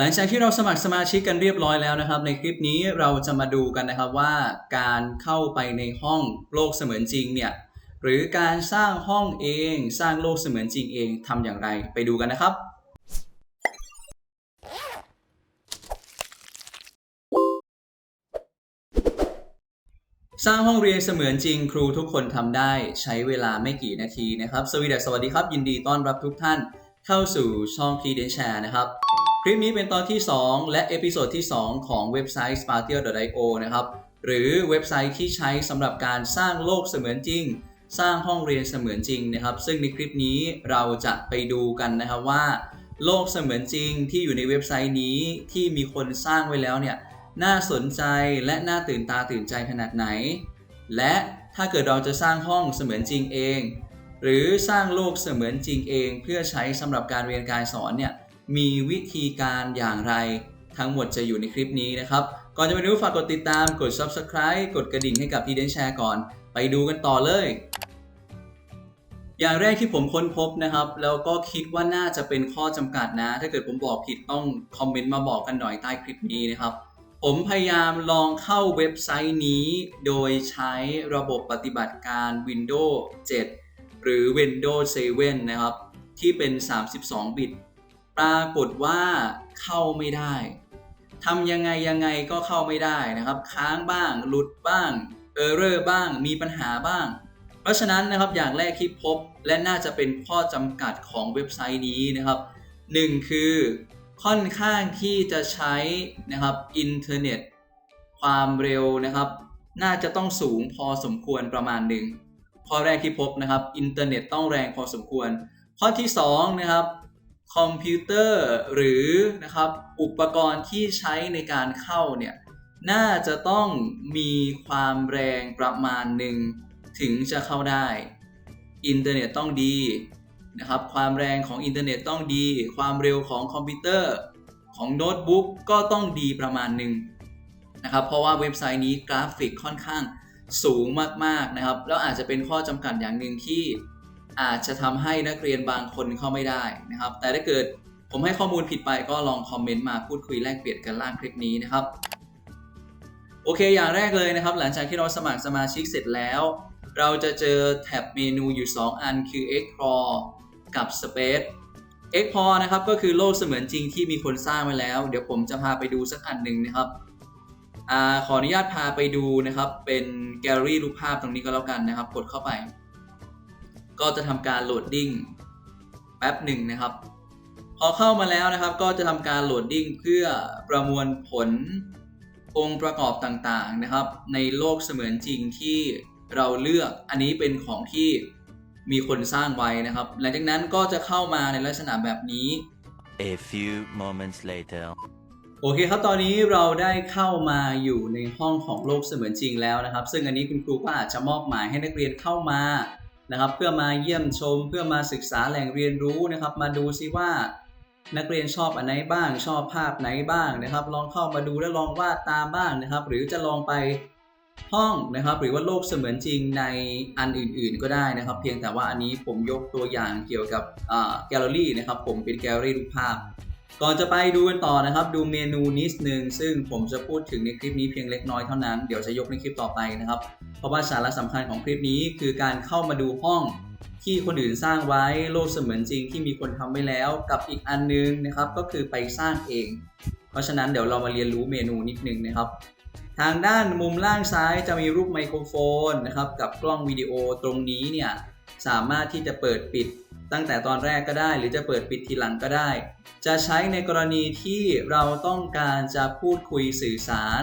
หลังจากที่เราสมัครสมาชิกกันเรียบร้อยแล้วนะครับ ในคลิปนี้เราจะมาดูกันนะครับว่าการเข้าไปในห้องโลกเสมือนจริงเนี่ยหรือการสร้างห้องเองสร้างโลกเสมือนจริงเองทำอย่างไรไปดูกันนะครับ สร้างห้องเรียนเสมือนจริง ครูทุกคนทำได้ใช้เวลาไม่กี่นาทีนะครับ สวัสดีสวัสดีครับ ยินดีต้อนรับทุกท่านเข้าสู่ช่อง p d n Share นะครับ คลิปนี้เป็นตอนที่ 2 และเอพิโซดที่ 2 ของเว็บไซต์ spartial.io นะครับ หรือเว็บไซต์ที่ใช้สำหรับการสร้างโลกเสมือนจริง สร้างห้องเรียนเสมือนจริงนะครับ ซึ่งในคลิปนี้เราจะไปดูกันนะครับว่า โลกเสมือนจริงที่อยู่ในเว็บไซต์นี้ที่มีคนสร้างไว้แล้วเนี่ยน่าสนใจและน่าตื่นตาตื่นใจขนาดไหน และถ้าเกิดเราจะสร้างห้องเสมือนจริงเอง หรือสร้างโลกเสมือนจริงเอง เพื่อใช้สำหรับการเรียนการสอนเนี่ย มีวิธีการอย่างไร ทั้งหมดจะอยู่ในคลิปนี้นะครับ ก่อนจะไปดูฝากกดติดตามกด subscribe กดกระดิ่งให้กับพี่เดนแชร์ก่อน ไปดูกันต่อเลย อย่างแรกที่ผมค้นพบนะครับ แล้วก็คิดว่าน่าจะเป็นข้อจำกัดนะ ถ้าเกิดผมบอกผิดต้องคอมเมนต์มาบอกกันหน่อยใต้คลิปนี้นะครับผมพยายามลองเข้าเว็บไซต์นี้ โดยใช้ระบบปฏิบัติการ Windows 7 หรือ Windows 7 นะครับ ที่เป็น 32 บิต ปรากฏว่าเข้าไม่ได้ทำยังไงยังไงก็เข้าไม่ได้นะครับ ค้างบ้าง หลุดบ้างเออร์เรอร์บ้าง มีปัญหาบ้าง เพราะฉะนั้นนะครับอย่างแรกที่พบและน่าจะเป็นข้อจำกัดของเว็บไซต์นี้นะครับหนึ่งคือค่อนข้างที่จะใช้นะครับอินเทอร์เน็ตความเร็วนะครับ น่าจะต้องสูงพอสมควรประมาณหนึ่งข้อแรกที่พบนะครับอินเทอร์เน็ตต้องแรงพอสมควร ข้อที่2นะครับ คอมพิวเตอร์หรือนะครับอุปกรณ์ที่ใช้ในการเข้าเนี่ยน่าจะต้องมีความแรงประมาณหนึ่งถึงจะเข้าได้ อินเทอร์เน็ตต้องดีนะครับความแรงของอินเทอร์เน็ตต้องดี ความเร็วของคอมพิวเตอร์ของโน้ตบุ๊กก็ต้องดีประมาณหนึ่งนะครับเพราะว่าเว็บไซต์นี้กราฟิกค่อนข้างสูงมากๆนะครับแล้วอาจจะเป็นข้อจำกัดอย่างหนึ่งที่ อาจจะทำให้นักเรียนบางคนเข้าไม่ได้นะครับ แต่ถ้าเกิดผมให้ข้อมูลผิดไปก็ลองคอมเมนต์มาพูดคุยแลกเปลี่ยนกันล่างคลิปนี้นะครับ โอเค อย่างแรกเลยนะครับ หลังจากที่เราสมัครสมาชิกเสร็จแล้ว เราจะเจอแท็บเมนูอยู่ 2 อันคือ Explore กับ Space Explore นะครับก็คือโลกเสมือนจริงที่มีคนสร้างไว้แล้ว เดี๋ยวผมจะพาไปดูสักอันหนึ่งนะครับอขออนุญาตพาไปดูนะครับ เป็นแกลเลอรี่รูปภาพตรงนี้ก็แล้วกันนะครับ กดเข้าไป ก็จะทำการโหลดดิ้งแป๊บหนึ่งนะครับ พอเข้ามาแล้วนะครับ ก็จะทำการโหลดดิ้งเพื่อประมวลผลองค์ประกอบต่างๆนะครับ ในโลกเสมือนจริงที่เราเลือกอันนี้เป็นของที่มีคนสร้างไว้นะครับ หลังจากนั้นก็จะเข้ามาในลักษณะแบบนี้ A few moments later. โอเคครับ ตอนนี้เราได้เข้ามาอยู่ในห้องของโลกเสมือนจริงแล้วนะครับ ซึ่งอันนี้คุณครูก็อาจจะมอบหมายให้นักเรียนเข้ามา นะครับ เพื่อมาเยี่ยมชม เพื่อมาศึกษาแหล่งเรียนรู้นะครับ มาดูซิว่า นักเรียนชอบอันไหนบ้าง ชอบภาพไหนบ้างนะครับ ลองเข้ามาดูแล้วลองวาดตามบ้างนะครับ หรือจะลองไปห้องนะครับ หรือว่าโลกเสมือนจริงในอันอื่น ๆ ก็ได้นะครับ เพียงแต่ว่าอันนี้ผมยกตัวอย่างเกี่ยวกับแกลเลอรี่นะครับ ผมเป็นแกลเลอรี่รูปภาพ ก่อนจะไปดูกันต่อนะครับ ดูเมนูนิดนึง ซึ่งผมจะพูดถึงในคลิปนี้เพียงเล็กน้อยเท่านั้น เดี๋ยวจะยกในคลิปต่อไปนะครับ เพราะว่าสาระสำคัญของคลิปนี้คือการเข้ามาดูห้องที่คนอื่นสร้างไว้โลกเสมือนจริงที่มีคนทำไว้แล้ว กับอีกอันนึงนะครับ ก็คือไปสร้างเอง เพราะฉะนั้นเดี๋ยวเรามาเรียนรู้เมนูนิดนึงนะครับ ทางด้านมุมล่างซ้ายจะมีรูปไมโครโฟนนะครับกับกล้องวิดีโอตรงนี้เนี่ย สามารถที่จะเปิดปิดตั้งแต่ตอนแรกก็ได้ หรือจะเปิดปิดทีหลังก็ได้ จะใช้ในกรณีที่เราต้องการจะพูดคุยสื่อสาร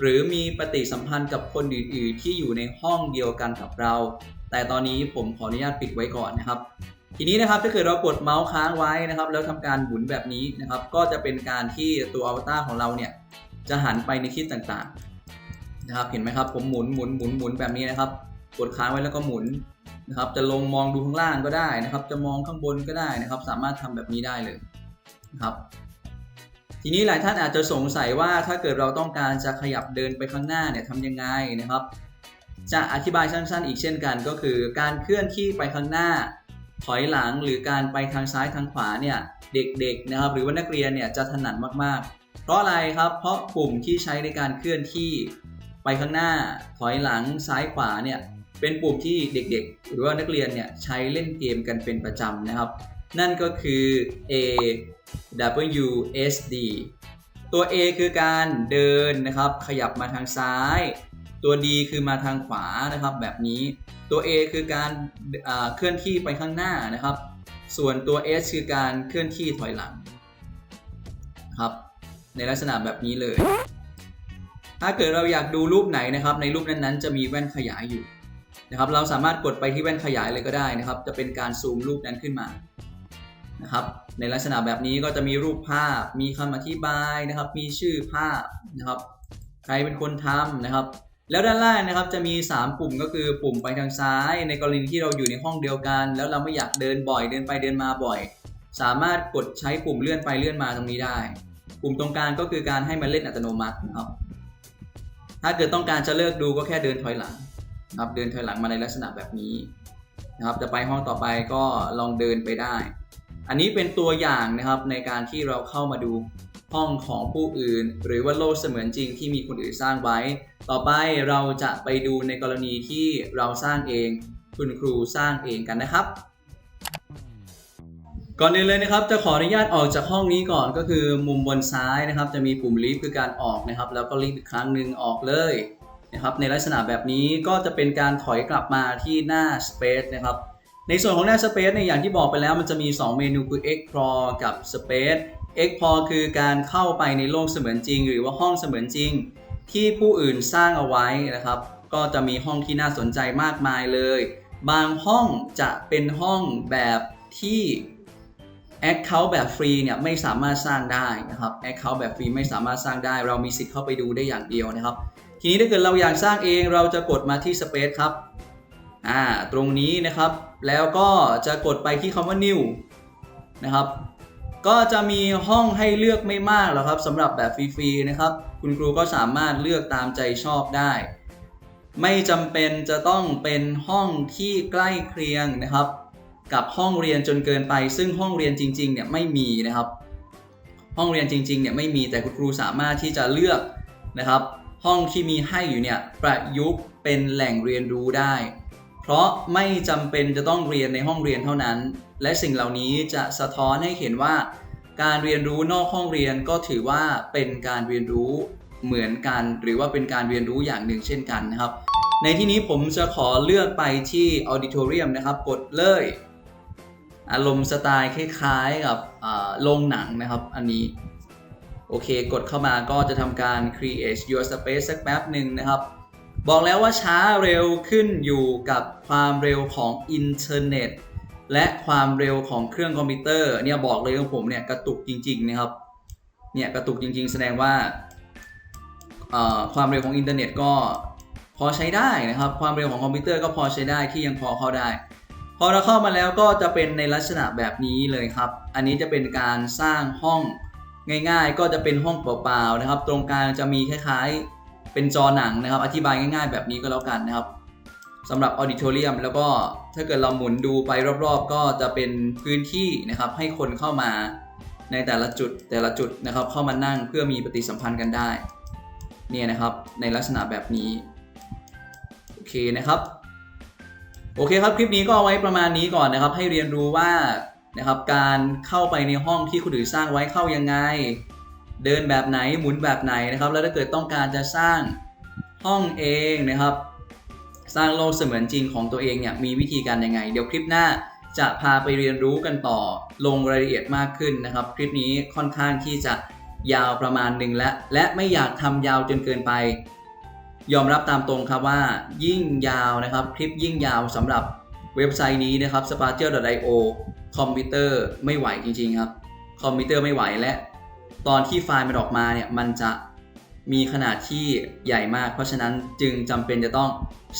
หรือมีปฏิสัมพันธ์กับคนอื่น ๆ ที่อยู่ในห้องเดียวกันกับเรา แต่ตอนนี้ผมขออนุญาตปิดไว้ก่อนนะครับ ทีนี้นะครับถ้าเกิดเรากดเมาส์ค้างไว้นะครับ แล้วทำการหมุนแบบนี้นะครับ ก็จะเป็นการที่ตัวอวตารของเราเนี่ยจะหันไปในทิศต่าง ๆ นะครับ เห็นไหมครับผมหมุนหมุนหมุนหมุนแบบนี้นะครับ กดค้างไว้แล้วก็หมุน นะครับ จะลงมองดูข้างล่างก็ได้นะครับ จะมองข้างบนก็ได้นะครับ สามารถทำแบบนี้ได้เลยนะครับ ทีนี้หลายท่านอาจจะสงสัยว่าถ้าเกิดเราต้องการจะขยับเดินไปข้างหน้าเนี่ยทำยังไงนะครับ จะอธิบายสั้น ๆ อีกเช่นกัน ก็คือการเคลื่อนที่ไปข้างหน้า ถอยหลังหรือการไปทางซ้ายทางขวาเนี่ยเด็กๆนะครับ หรือว่านักเรียนเนี่ยจะถนัดมากๆ เพราะอะไรครับเพราะปุ่มที่ใช้ในการเคลื่อนที่ไปข้างหน้า ถอยหลังซ้ายขวาเนี่ย เป็นปุ่มที่เด็กๆ หรือว่านักเรียนเนี่ยใช้เล่นเกมกันเป็นประจำนะครับ นั่นก็คือ A W S D ตัว A คือการเดินนะครับ ขยับมาทางซ้าย ตัว D คือมาทางขวานะครับ แบบนี้ตัว A คือการเคลื่อนที่ไปข้างหน้านะครับ ส่วนตัว S คือการเคลื่อนที่ถอยหลังครับในลักษณะแบบนี้เลย ถ้าเกิดเราอยากดูรูปไหนนะครับ ในรูปนั้นๆ จะมีแว่นขยายอยู่ นะครับเราสามารถกดไปที่แว่นขยายเลยก็ได้นะครับ จะเป็นการซูมรูปนั้นขึ้นมานะครับในลักษณะแบบนี้ก็จะมีรูปภาพ มีคำอธิบายนะครับ มีชื่อภาพนะครับ ใครเป็นคนทำนะครับ แล้วด้านล่างนะครับจะมี 3 ปุ่มก็คือปุ่มไปทางซ้าย ในกรณีที่เราอยู่ในห้องเดียวกัน แล้วเราไม่อยากเดินบ่อยเดินไปเดินมาบ่อย สามารถกดใช้ปุ่มเลื่อนไปเลื่อนมาตรงนี้ได้ ปุ่มตรงกลางก็คือการให้มันเล่นอัตโนมัตินะครับถ้าเกิดต้องการจะเลิกดูก็แค่เดินถอยหลัง นะครับเดินถอยหลังมาในลักษณะแบบนี้นะครับจะไปห้องต่อไปก็ลองเดินไปได้ อันนี้เป็นตัวอย่างนะครับในการที่เราเข้ามาดูห้องของผู้อื่น หรือว่าโลกเสมือนจริงที่มีคนอื่นสร้างไว้ ต่อไปเราจะไปดูในกรณีที่เราสร้างเอง คุณครูสร้างเองกันนะครับ ก่อนอื่นเลยนะครับ จะขออนุญาตออกจากห้องนี้ก่อนก็คือมุมบนซ้ายนะครับ จะมีปุ่มลิฟต์คือการออกนะครับ แล้วก็ลิฟต์อีกครั้งหนึ่งออกเลย นะครับในลักษณะแบบนี้ก็จะเป็นการถอยกลับมาที่หน้า Space นะครับในส่วนของหน้า Space ในอย่างที่บอกไปแล้วมันจะมี 2 เมนูคือ Explore กับ Space Explore คือการเข้าไปในโลกเสมือนจริง หรือว่าห้องเสมือนจริง ที่ผู้อื่นสร้างเอาไว้นะครับ ก็จะมีห้องที่น่าสนใจมากมายเลย บางห้องจะเป็นห้องแบบที่ Account แบบฟรีเนี่ยไม่สามารถสร้างได้นะครับ Account แบบฟรีไม่สามารถสร้างได้ เรามีสิทธิ์เข้าไปดูได้อย่างเดียวนะครับ ทีนี้ถ้าเกิดเราอยากสร้างเองเราจะกดมาที่ Space ครับอ่าตรงนี้นะครับ แล้วก็จะกดไปที่คำว่า New นะครับ ก็จะมีห้องให้เลือกไม่มากหรอกครับสำหรับแบบฟรีๆนะครับ คุณครูก็สามารถเลือกตามใจชอบได้ ไม่จำเป็นจะต้องเป็นห้องที่ใกล้เคียงนะครับ กับห้องเรียนจนเกินไป ซึ่งห้องเรียนจริงๆเนี่ยไม่มีนะครับ ห้องเรียนจริงๆเนี่ยไม่มีแต่คุณครูสามารถที่จะเลือกนะครับ ห้องที่มีให้อยู่เนี่ยประยุกต์เป็นแหล่งเรียนรู้ได้ เพราะไม่จำเป็นจะต้องเรียนในห้องเรียนเท่านั้น และสิ่งเหล่านี้จะสะท้อนให้เห็นว่า การเรียนรู้นอกห้องเรียนก็ถือว่าเป็นการเรียนรู้เหมือนกัน หรือว่าเป็นการเรียนรู้อย่างหนึ่งเช่นกันนะครับ ในที่นี้ผมจะขอเลือกไปที่ Auditorium นะครับ กดเลย อารมณ์สไตล์คล้ายๆกับโรงหนังนะครับ อันนี้ โอเค กดเข้ามาก็จะทำการ create your space สักแป๊บหนึ่งนะครับ บอกแล้วว่าช้าเร็วขึ้นอยู่กับความเร็วของอินเทอร์เน็ตและความเร็วของเครื่องคอมพิวเตอร์เนี่ยบอกเลยของผมเนี่ยกระตุกจริง ๆ นะครับ เนี่ยกระตุกจริง ๆ แสดงว่าความเร็วของอินเทอร์เน็ตก็พอใช้ได้นะครับ ความเร็วของคอมพิวเตอร์ก็พอใช้ได้ที่ยังพอเข้าได้ พอเราเข้ามาแล้วก็จะเป็นในลักษณะแบบนี้เลยครับ อันนี้จะเป็นการสร้างห้อง ง่าย ๆ ก็จะเป็นห้องเปล่าๆนะครับ ตรงกลางจะมีคล้ายๆ เป็นจอหนังนะครับ อธิบายง่าย ๆ แบบนี้ก็แล้วกันนะครับสำหรับออดิโทเรียมแล้วก็ถ้าเกิดเราหมุนดูไปรอบๆ ก็จะเป็นพื้นที่นะครับให้คนเข้ามาในแต่ละจุดแต่ละจุดนะครับ เข้ามานั่งเพื่อมีปฏิสัมพันธ์กันได้เนี่ยนะครับในลักษณะแบบนี้โอเคนะครับโอเคครับคลิปนี้ก็เอาไว้ประมาณนี้ก่อนนะครับ ให้เรียนรู้ว่า นะครับ การเข้าไปในห้องที่คนอื่นสร้างไว้เข้ายังไง เดินแบบไหนหมุนแบบไหนนะครับ แล้วถ้าเกิดต้องการจะสร้างห้องเองนะครับ สร้างโลกเสมือนจริงของตัวเองเนี่ยมีวิธีการยังไง เดี๋ยวคลิปหน้าจะพาไปเรียนรู้กันต่อลงรายละเอียดมากขึ้นนะครับ คลิปนี้ค่อนข้างที่จะยาวประมาณหนึ่งและ และไม่อยากทำยาวจนเกินไป ยอมรับตามตรงครับว่า ยิ่งยาวนะครับ คลิปยิ่งยาวสำหรับเว็บไซต์นี้นะครับ s p a r t i a i o คอมพิวเตอร์ไม่ไหวจริง ๆ ครับ คอมพิวเตอร์ไม่ไหวและ ตอนที่ไฟล์มันออกมาเนี่ยมันจะมีขนาดที่ใหญ่มาก เพราะฉะนั้นจึงจำเป็นจะต้อง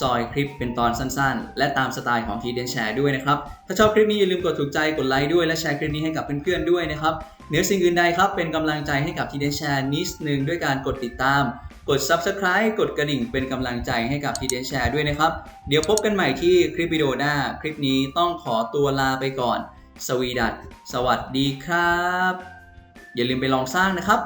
ซอยคลิปเป็นตอนสั้นๆ และตามสไตล์ของทีเดนแชร์ด้วยนะครับ ถ้าชอบคลิปนี้อย่าลืมกดถูกใจกดไลค์ด้วยและแชร์คลิปนี้ให้กับเพื่อนๆด้วยนะครับเหนือสิ่งอื่นใดครับเป็นกำลังใจให้กับทีเดนแชร์นิดนึงด้วยการกดติดตาม กด Subscribe กดกระดิ่งเป็นกำลังใจให้กับทีเดนแชร์ด้วยนะครับ เดี๋ยวพบกันใหม่ที่คลิปวิดีโอหน้า คลิปนี้ต้องขอตัวลาไปก่อน สวีดัตสวัสดีครับ อย่าลืมไปลองสร้างนะครับ